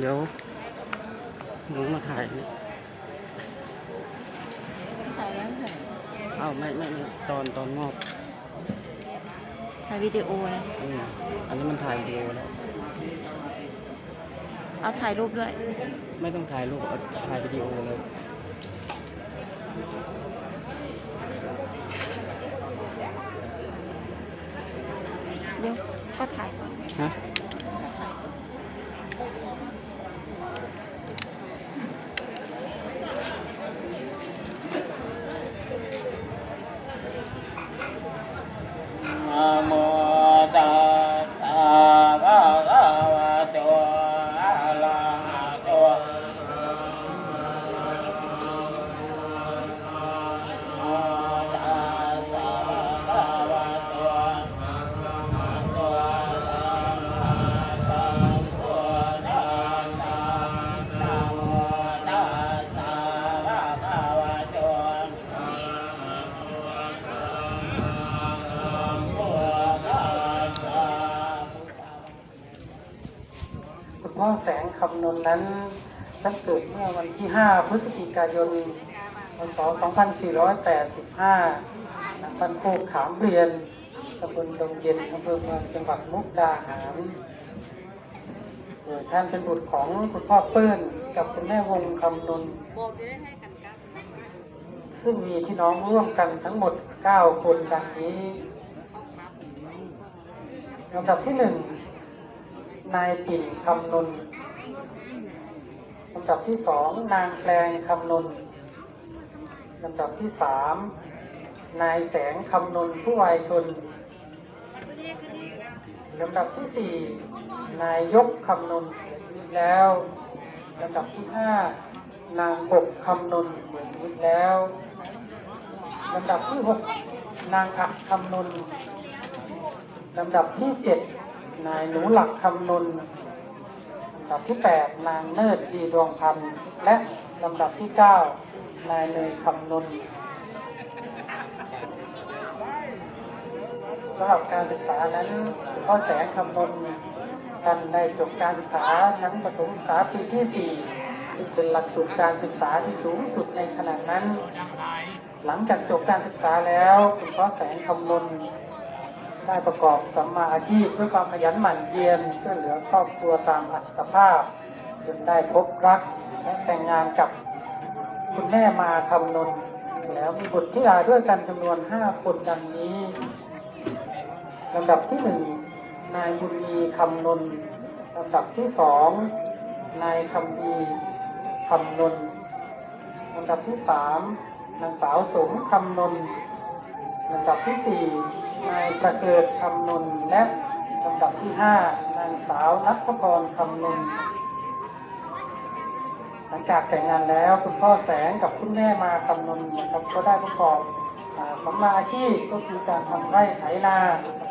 เดี๋ยวหนูมาถ่ายนี่ถ่ายแล้วถ่ายเอ้าไม่ไม่ไม่ตอนตอนมอบถ่ายวิดีโอนะอืมอันนี้มันถ่ายวิดีโอแล้ว เอาถ่ายรูปด้วย ไม่ต้องถ่ายรูปเอาถ่ายวิดีโอเลยเดี๋ยวก็ถ่ายก่อนฮะ นวณนั้นท่านเกิดเมื่อวันที่ 5 พฤศจิกายนพศ2485ณบ้านโคกขามเรียนตำบลดงเย็นอำเภอเมืองจังหวัดมุกดาหารโดยท่านเป็นบุตรของคุณพ่อเปิ้ลกับคุณแม่วงคำนวณซึ่งมีพี่น้องร่วมกันทั้งหมด 9 คนดังนี้ลำดับที่หนึ่งนายปิ่นคำนนำดับที่สองนางแปลงคำนนลำดับที่สามนายแสงคำนนผู้วายชนลำดับที่สี่นายยกคำนนเสียชีวิตแล้วลำดับที่ห้านางกบคำนนเสียชีวิตแล้วลำดับที่หกนางอักคำนนลำดับที่เจ็ดนายหนูหลักคำนนลำดับที่แปดนางเนิดดีดวงพันธ์และลำดับที่เก้านายเนยคำนนสำหรับการศึกษานั้นพ่อแสงคำนนท่านได้จบการศึกษาชั้นประถมศึกษาปีที่สี่ซึ่งเป็นหลักสูตรการศึกษาที่สูงสุดในขณะนั้น หลังจากจบการศึกษาแล้ว คุณพ่อแสงคำนน ได้ประกอบสัมมาอาชีพด้วยความขยันหมั่นเพียรช่วยเหลือครอบครัวตามอัตภาพ จนได้พบรักและแต่งงานกับคุณแม่มาคำนนแล้วมีบุตรที่อาด้วยกันจำนวนห้าคนดังนี้ลำดับที่หนึ่งนายบุญมีคำนนลำดับที่สองนายคำดีคำนนลำดับที่สามนางสาวสมคำนน ลำดับที่สี่นายประเสริฐคำนนและลำดับที่ห้านางสาวนัทพรคำนนหลังจากแต่งงานแล้วคุณพ่อแสงกับคุณแม่มาคำนนนะครับก็ได้ประกอบอ่าสัมมาอาชีพก็คือการทำไร่ไถนา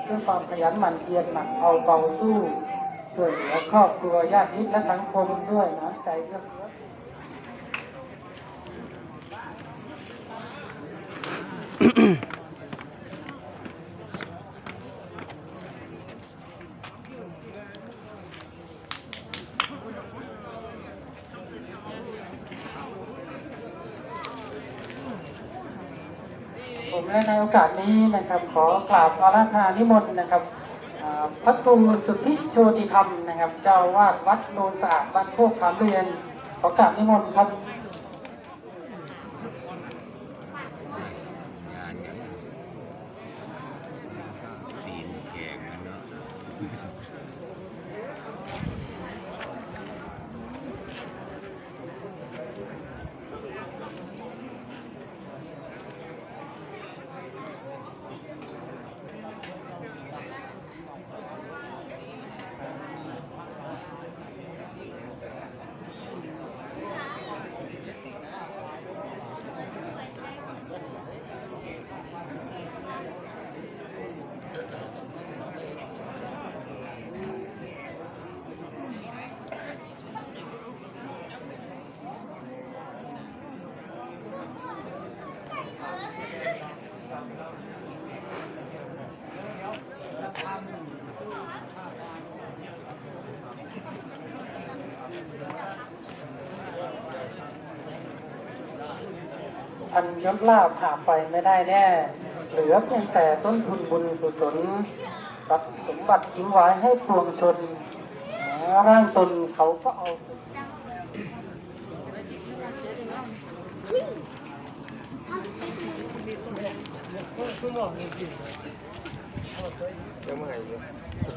ด้วยความขยันหมั่นเพียรหนักเอาเบาสู้ช่วยเหลือครอบครัวญาติมิตรและสังคมด้วยน้ำใจเอื้อเฟื้อผม ในโอกาสนี้นะครับ ขอกราบอาราธนานิมนต์นะครับพระครูสุทธิโชติธรรมนะครับ เจ้าวาดวัดโนสะอาดบ้านโคกขามเรียนขอกราบนิมนต์ครับ พันยศลาภหาไปไม่ได้แน่ เหลือเพียงแต่ต้นทุนบุญกุศลรับสมบัติทิ้งไว้ให้ปวงชนร่างตนเขาก็เอา ผ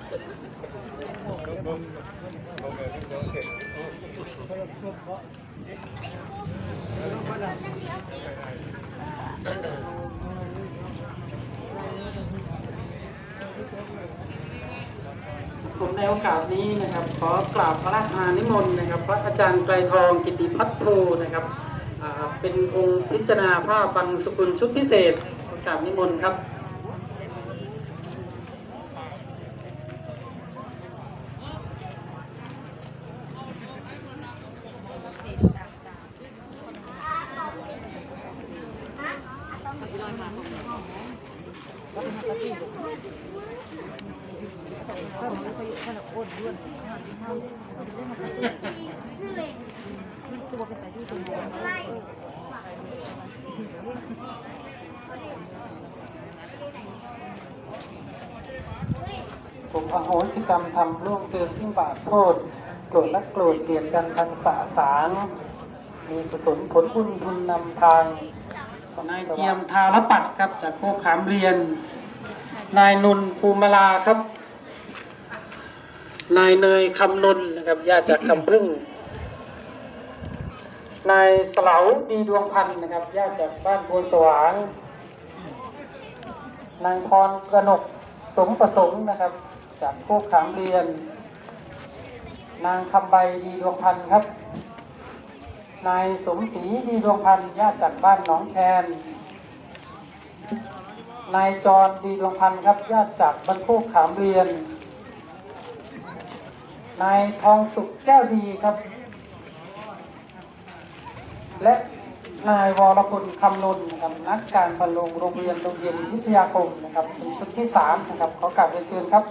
มในโอกาสนี้นะครับ ขอกราบพระราชานิมนต์นะครับ พระอาจารย์ไกรทองกิติพัฒโทนะครับเป็นองค์พิจารณาผ้าบังสุกุลชุดพิเศษกราบนิมนต์ครับ ผมอโหสิกรรมทำร่วงเกินซึ่งบาปโทษโกรธและโกรธเกลียดกันทันสาสางมีกุศลผลบุญทุนนำทางนายเกียมทารปัดครับ จากโคขามเรียน นายนุนภูมิลาครับ นายเนยคำนนนะครับญาติจากคำพึ่ง นายเสลาดีดวงพันธ์นะครับญาติจากบ้านโพนสว่างนางพรกระนกสมประสงค์นะครับ จากโคกขามเรียน นางคำใบดีดวงพันธ์ครับ นายสมศรีดีดวงพันธ์ญาติจากบ้านหนองแคนนายจรดีดวงพันธ์ครับญาติจากบ้านโคกขามเรียน นายทองสุขแก้วดีครับ และนายวรพลคำนนท์นะครับนักการบรรลงโรงเรียนโรงเรียนวิทยาคมนะครับเป็นชุดที่สามนะครับขอกราบเรียนเชิญครับ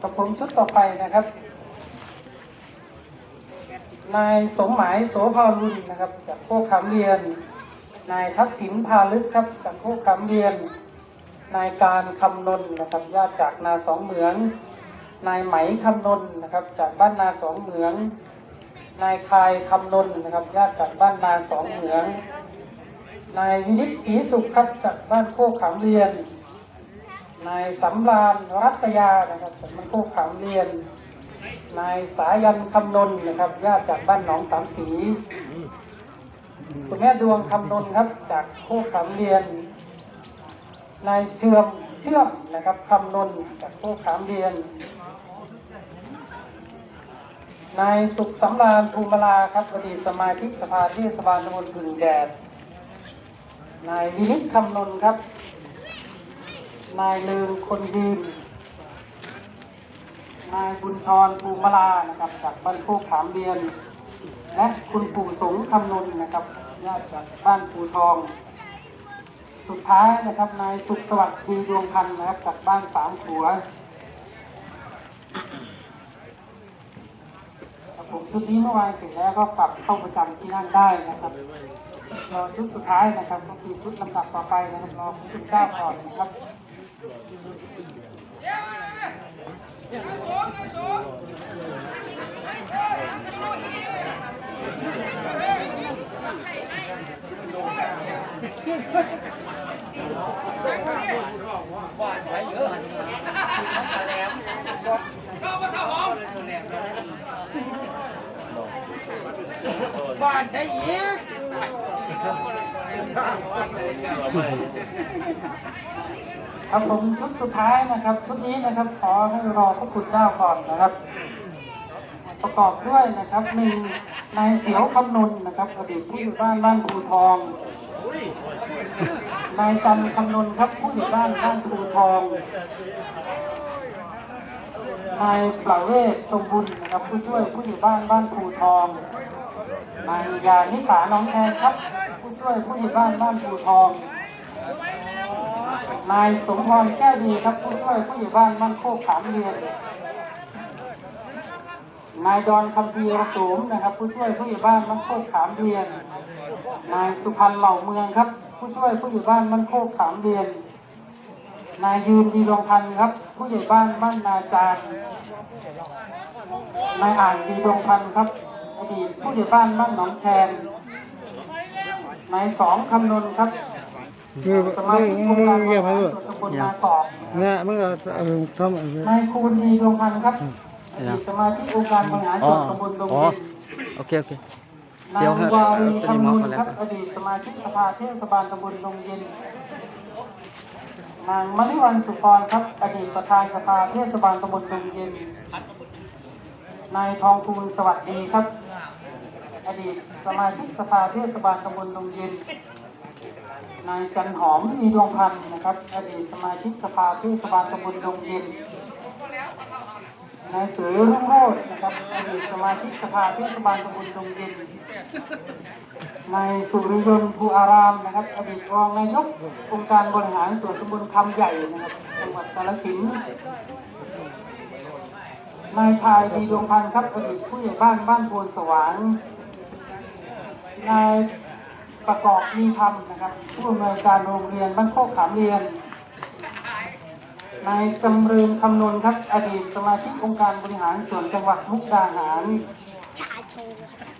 กับผมชุดต่อไปนะครับ นายสมหมายโสภารุณนะครับ จากโคกขามเรียน นายทักษิณพาลึกครับจากโคกขามเรียน นายการคำนนนะครับญาติจากนาสองเหมือง นายไหมคำนนนะครับ จากบ้านนาสองเหมือง นายคายคำนนนะครับญาติจากบ้านนาสองเหมือง นายวินิตศรีสุขครับจากบ้านโคกขามเรียน นายสำราญรัตยานะครับจากบ้านโคกขามเรียน นายสายันคำนนนะครับญาติจากบ้านหนองสามสีคุณแม่ดวงคำนนครับ จากโคกขามเรียน นายเชื่อมเชื่อมนะครับคำนนจากโคกขามเรียน นายสุขสำราญภูมิลาครับอดีตสมาชิกสภาเทศบาลตำบลบึงแดด นายวินิตคำนนครับ นายลืมคนยืน นายบุญชรภูมลานะครับ จากบ้านโคกขามเรียน และคุณปู่สงคำนนนะครับญาติจากบ้านปูทอง สุดท้ายนะครับนายสุขสวัสดิ์ดีดวงพันธ์นะครับจากบ้านสามขัวครับ ผมชุดนี้เมื่อวานเสร็จแล้วก็กลับเข้าประจำที่นั่งได้นะครับรอชุดสุดท้ายนะครับ ก็คือชุดลำดับต่อไปนะครับรอชุดเก้าก่อนนะครับ ครับผมชุดสุดท้ายนะครับชุดนี้นะครับขอให้รอพระคุณเจ้าก่อนนะครับ ประกอบด้วยนะครับหนึ่งนายเสียวคำนนนะครับอดีตผู้อยู่บ้านบ้านภูทองนายจันคำนนครับผู้ใหญ่บ้านบ้านภูทองนายประเวศสมบุญนะครับผู้ช่วยผู้ใหญ่บ้านบ้านภูทอง นายยานิสาน้องแทนครับ ผู้ช่วยผู้ใหญ่บ้านบ้านภูทอง นายสมพรแก้ดีครับผู้ช่วยผู้ใหญ่บ้านบ้านโคกขามเรียนนายดอนคำพีระสมนะครับ ผู้ช่วยผู้ใหญ่บ้านบ้านโคกขามเรียน นายสุพันธ์เหล่าเมืองครับ ผู้ช่วยผู้ใหญ่บ้านบ้านโคกขามเรียนนายยืนดีดวงพันครับ ผู้ใหญ่บ้านบ้านนาจารนายอ่านดีดวงพันครับ อดีตผู้ใหญ่บ้านบ้านหนองแคนนายสองคำนนครับมือมามือชิกมืองเยี่ยริมหารให้ส่ด้วยวนตำบลนากอกเนี่ยมันก็ทำนายคูณดีดวงพันธ์ครับสมาชิกองค์การบริหารส่วนตำบลดงอ๋อเย็นโอเคโอเคนาเดี๋ยวให้วารีเอาตัวนี้คำมนุอบนแล้วครับอดีตสมาชิกสภาเทศบาลตำบลดงเย็นนางมณิวันสุพรครับ อดีตประธานสภาเทศบาลตำบลดงเย็นนายทองคูณสวัสดีครับ อดีตสมาชิกสภาเทศบาลตำบลดงเย็น นายจันหอมมีดวงพันธ์นะครับอดีตสมาชิกสภาเทศบาลตำบลดงเย็น นายเสือรุ่งโรจน์นะครับอดีตสมาชิกสภาเทศบาลตำบลดงเย็น นายสุริยนต์ภูอารามนะครับอดีตรองนายกองค์การบริหารส่วนตำบลคำใหญ่นะครับจังหวัดกาฬสินธุ์นายชายดีดวงพันธ์ครับอดีตผู้ใหญ่บ้านบ้านโพนสว่าง นายประกอบมีธรรมนะครับ ผู้อำนวยการโรงเรียนบ้านโคกขามเรียนนายจำเริญคำนวณครับอดีตสมาชิกองค์การบริหารส่วนจังหวัดมุกดาหาร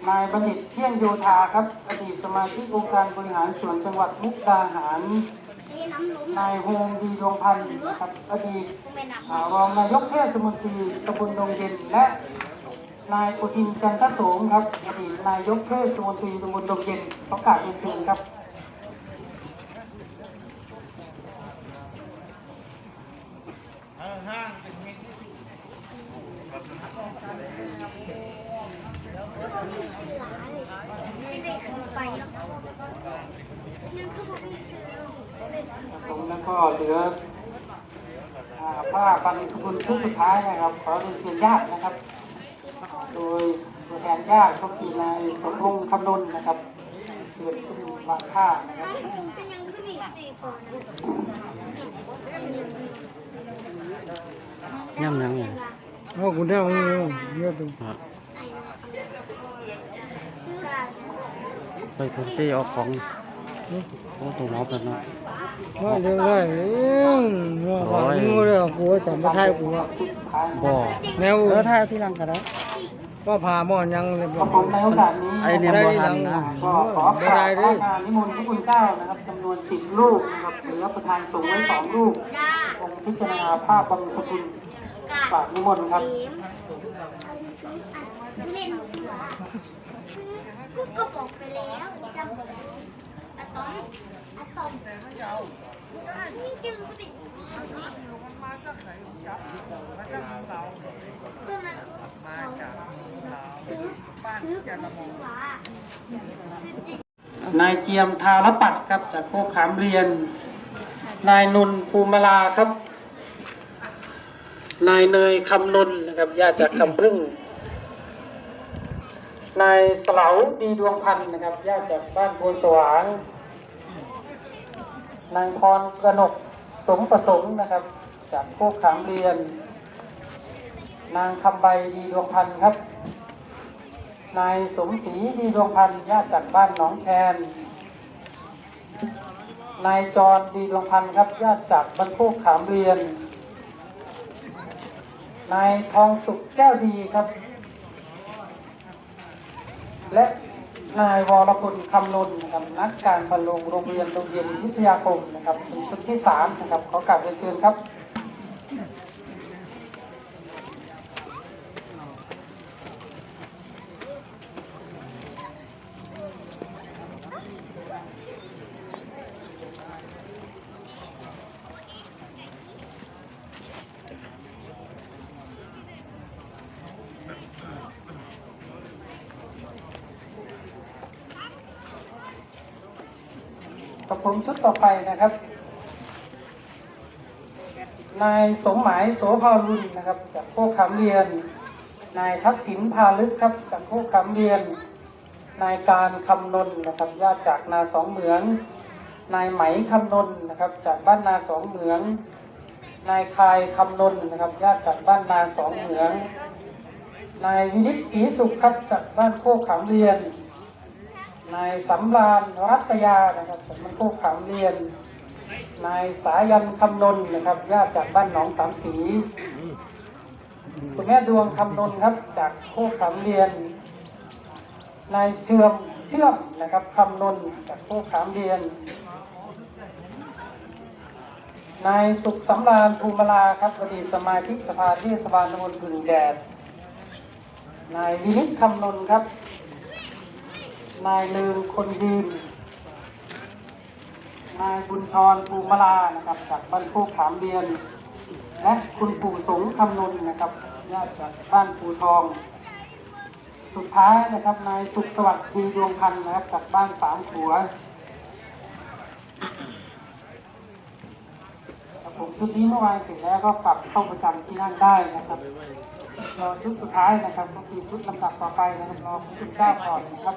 นายบัณฑิตเที่ยงโยธาครับ อดีตสมาชิกองค์การบริหารส่วนจังหวัดมุกดาหาร นายโฮมดีดวงพันธ์ครับอดีตรองนายกเทศมนตรีตำบลดงเย็นและ นายอุทินจันทโสมครับอดีตนายกเทศมนตรีตำบลดงเย็นประกาศเป็นเชิญครับไม่ได้ขึ้นไปแล้วก็เลยตรงนั้นก็เหลือผ้าปันสกุลชุดสุดท้ายนะครับ ขอเรียนเชิญญาตินะครับ โดยตัวแทนญาติก็คือนายสมพงษ์คำนนนะครับเกิดขึ้นวางค่านะครับเป็นยังก็มีสี่คนย่ำยังไงเอาคุณได้มาเยอะตัวอะซื้อกันไปทุกที่เอาของโอ้ตัวหมอเป็นเนาะ ว่าเรื่องได้เองว่าว่างูเลยกูจำไม่ได้กูว่าชุดสุดท้ายนะคบ่รับแนวเออถ้าที่รังก็ได้ว่าพาหมอนยังเลยขอบคุณในโอกาสนี้ไอ้เนี่ยบ่ทันนะก็ขอกราบพระงานนิมนต์พระคุณเจ้านะครับจำนวนสิบลูกนะครับเหลือประธานสงฆ์ไว้สองลูกองค์พิจารณาภาพบางสกุลฝากนิมนต์ครับเล่นเสือก็ก็บอกไปแล้วจำ อะตอมอะตอมแต่ไม่ยาวนี่จือก็ติดก็มันซื้อซื้อซื้อหวาซื้อจริงนายเจียมทารปัดครับจากโคกขามเรียน นายนุนภูมิลาครับ นายเนยคำนนนะครับญาติจากคำพึ่ง นายเสลาดีดวงพันธ์นะครับญาติจากบ้านโพนสว่างนางพรกระนกสมประสงค์นะครับ จากโคกขามเรียน นางคำใบดีดวงพันธ์ครับ นายสมศรีดีดวงพันธ์ญาติจากบ้านหนองแคนนายจรดีดวงพันธ์ครับญาติจากบรรพุขามเรียน นายทองสุขแก้วดีครับ และนายวรพลคำนนนะครับนักการพันโรงโรงเรียนโรงเรียนวิทยาคมนะครับเป็นชุดที่สามนะครับขอกลับเรียนเชิญครับ กับผมชุดต่อไปนะครับ นายสมหมายโสภารุนนะครับ จากโคกขามเรียน นายทักษิณพาลึกครับ จากโคกขามเรียน นายการคำนนนะครับญาติจากนาสองเหมือง นายไหมคำนนนะครับ จากบ้านนาสองเหมือง นายคายคำนนนะครับญาติจากบ้านนาสองเหมือง นายวินิตศรีสุขครับจากบ้านโคกขามเรียน นายสำราญรัตยานะครับจากบ้านโคกขามเรียน นายสายันคำนนนะครับญาติจากบ้านหนองสามสีคุณแม่ดวงคำนนครับ จากโคกขามเรียน นายเชื่อมเชื่อมนะครับคำนนจากโคกขามเรียน นายสุขสำราญภูมิลาครับอดีตสมาชิกสภาเทศบาลตำบลบึงแดดนายวินิตคำนนครับ นายลืมคนยืน นายบุญชรภูมลานะครับ จากบ้านโคกขามเรียน และคุณปู่สงคำนนนะครับญาติจากบ้านปู่ทอง สุดท้ายนะครับนายสุขสวัสดิ์ดีดวงพันธ์นะครับจากบ้านสามขัวผมชุดนี้เมื่อวานเสร็จแล้วก็กลับเข้าประจำที่นั่นได้นะครับรอชุดสุดท้ายนะครับก็คือชุดลำดับต่อไปนะครับรอชุดเก้าก่อนนะครับ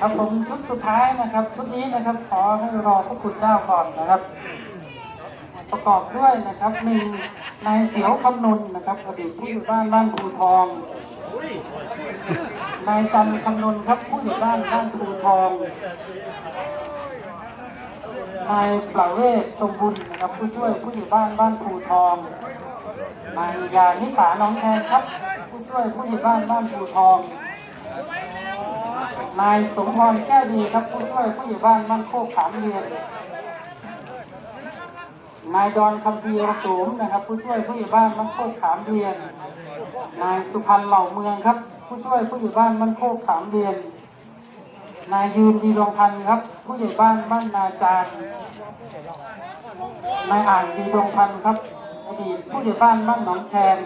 ครับผมชุดสุดท้ายนะครับชุดนี้นะครับขอให้รอพระคุณเจ้าก่อนนะครับ ประกอบด้วยนะครับหนึ่งนายเสียวคำนนนะครับอดีตผู้อยู่บ้านบ้านภูทองนายจันคำนนครับผู้อยู่บ้านบ้านภูทองนายประเวศชมบุญนะครับผู้ช่วยผู้อยู่บ้านบ้านภูทองนายยานิสาน้องแอนครับ ผู้ช่วยผู้อยู่บ้านบ้านภูทอง นายสมพรแก้วดีครับผู้ช่วยผู้อยู่บ้านบ้านโคกขามเรียนนายดอนคำพีรสูมนะครับ ผู้ช่วยผู้อยู่บ้านบ้านโคกขามเรียน นายสุพันธ์เหล่าเมืองครับ ผู้ช่วยผู้อยู่บ้านบ้านโคกขามเรียน นายยืนดีดวงพันธ์ครับ ผู้ใหญ่บ้านบ้านนาจารนายอ่านดีดวงพันธ์ครับอดีตผู้ใหญ่บ้านบ้านหนองแคน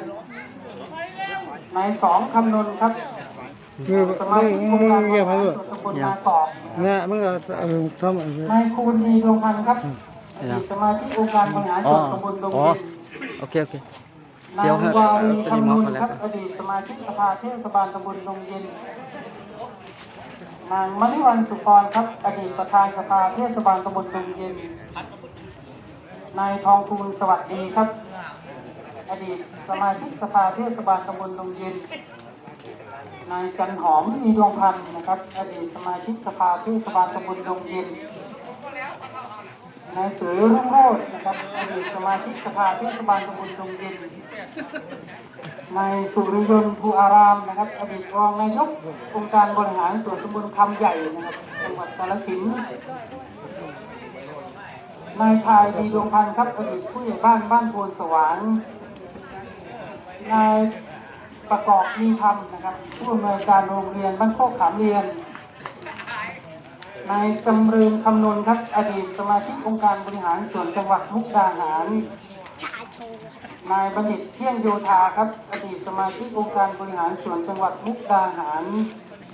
นายสองคำนนครับ มือสมามือชิกองมืค์อการบเกี่ยวริกับหารมือส่วนตำบลนาตอกเนี่ยมันก็เออทำอะไรนายคูณดีดวงพันธ์ครับอดีตสมาชิกองค์การบริหารส่วนตำบลดงเย็นโอเคโอเคนาเดี๋ยวารีเอาตัวนี้คำมนุอนมาแล้วครับอดีตสมาชิกสภาเทศบาลตำบลดงเย็นนางมณิวันสุกรครับ อดีตประธานสภาเทศบาลตำบลดงเย็นนายทองคูณสวัสดีครับ อดีตสมาชิกสภาเทศบาลตำบลดงเย็น นายจันหอมมีดวงพันธ์นะครับอดีตสมาชิกสภาเทศบาลตำบลดงเย็นนายเสือรุ่งโรจน์นะครับอดีตสมาชิกสภาเทศบาลตำบลดงเย็นนายสุริยนต์ภูอารามนะครับอดีตรองนายกองค์การบริหารส่วนตำบลคำใหญ่นะครับจังหวัดกาฬสินธุ์นายชายดีดวงพันธ์ครับอดีตผู้ใหญ่บ้านบ้านโพนสว่างนาย ประกอบมีธรรมนะครับ ผู้อำนวยการโรงเรียนบ้านโคกขามเรียนนายจำเริญคำนวณครับอดีตสมาชิกองค์การบริหารส่วนจังหวัดมุกดาหาร นายบัณฑิตเที่ยงโยธาครับ อดีตสมาชิกองค์การบริหารส่วนจังหวัดมุกดาหาร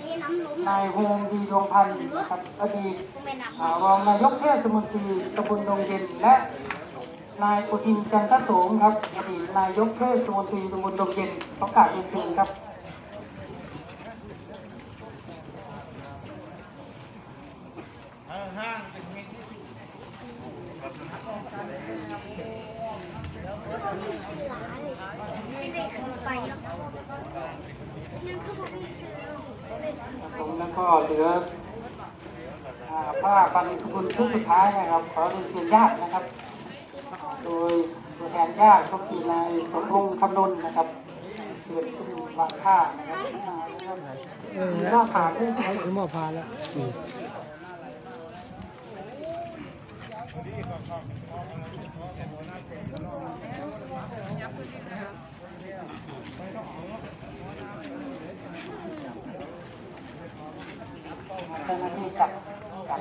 นี่น้ำล้มนายโฮมดีดวงพันธ์ครับอดีตรองนายกเทศมนตรีตำบลดงเย็นและ นายอุทินจันทโสมครับอดีตนายกเทศมนตรีตำบลดงเย็นประกาศเป็นเชิญครับไม่ได้ขึ้นไปแล้วยังก็บอกมีซื้อเลยผมแล้วก็เหลือผ้าปันสกุลชุดสุดท้ายนะครับ ขอเรียนเชิญญาตินะครับ โดยตัวแทนญาติก็คือนายสมพงษ์คำนนนะครับเกิดขึ้นวางค่านะครับมีหน้าผากด้วยใช่ผมมาพาแล้วเจ้าหน้าที่จับ ค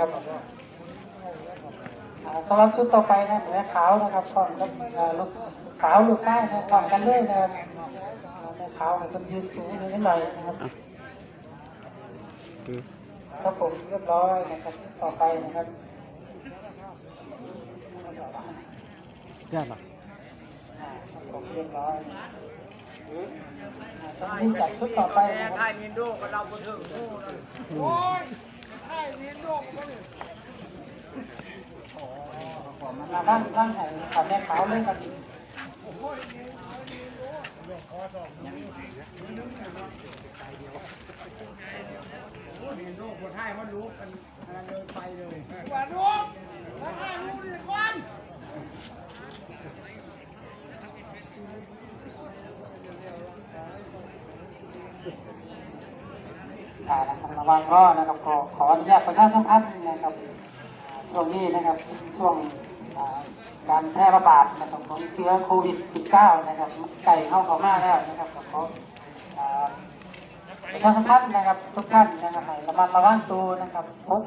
รับ สองท่านด้วยอ่าโอเคนะครับอ่าสำหรับชุดต่อไปนะเหนือขาวนะครับก่อนกับอ่าลูกสาวลูกชายนะก่อนกันเลยนะครับอ่าเหนือขาวให้คนยืนสูงนิดหน่อยนะครับครับผมเรียบร้อยนะครับต่อไปนะครับได้ปะอ่าครับผมเรียบร้อยอ่าต้องที่จัดชุดต่อไปนะครับมาด้านด้านไหน ขาวแม่ขาวเลยครับอ่านะครับระวังก็นะครับขอขออนุญาตประชาสัมพันธ์นะครับช่วงนี้นะครับช่วง การแพร่ระบาดนะครับของเชื้อโควิด -19 นะครับไก่เข้าเขามาแล้วนะครับขออ่าประชาสัมพันธ์นะครับทุกท่านนะครับให้ระมัดระวังตัวนะครับพก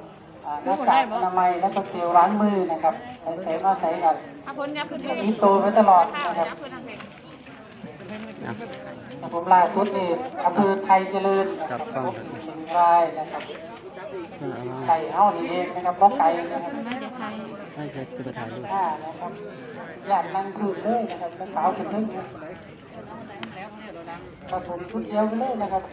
อ่าหน้ากากอนามัยและก็เจลล้างมือนะครับใช้มาใช้กันอาพ้นยับขึ้นเพลงมีตัวไว้ตลอดนะครับผมล่าสุดนี่อำเภอไทยเจริญนะครับเชียงรายนะครับไก่เฮ้านี่เองนะครับบ่ไก่นะครับน่ ใช้ให้จะจะไปถ่ายรูปอ่านะครับอยากนั่งคืนเลยนะครับเป็นสาวถึงนึงครับผมชุดเดียวกันเลยนะครับ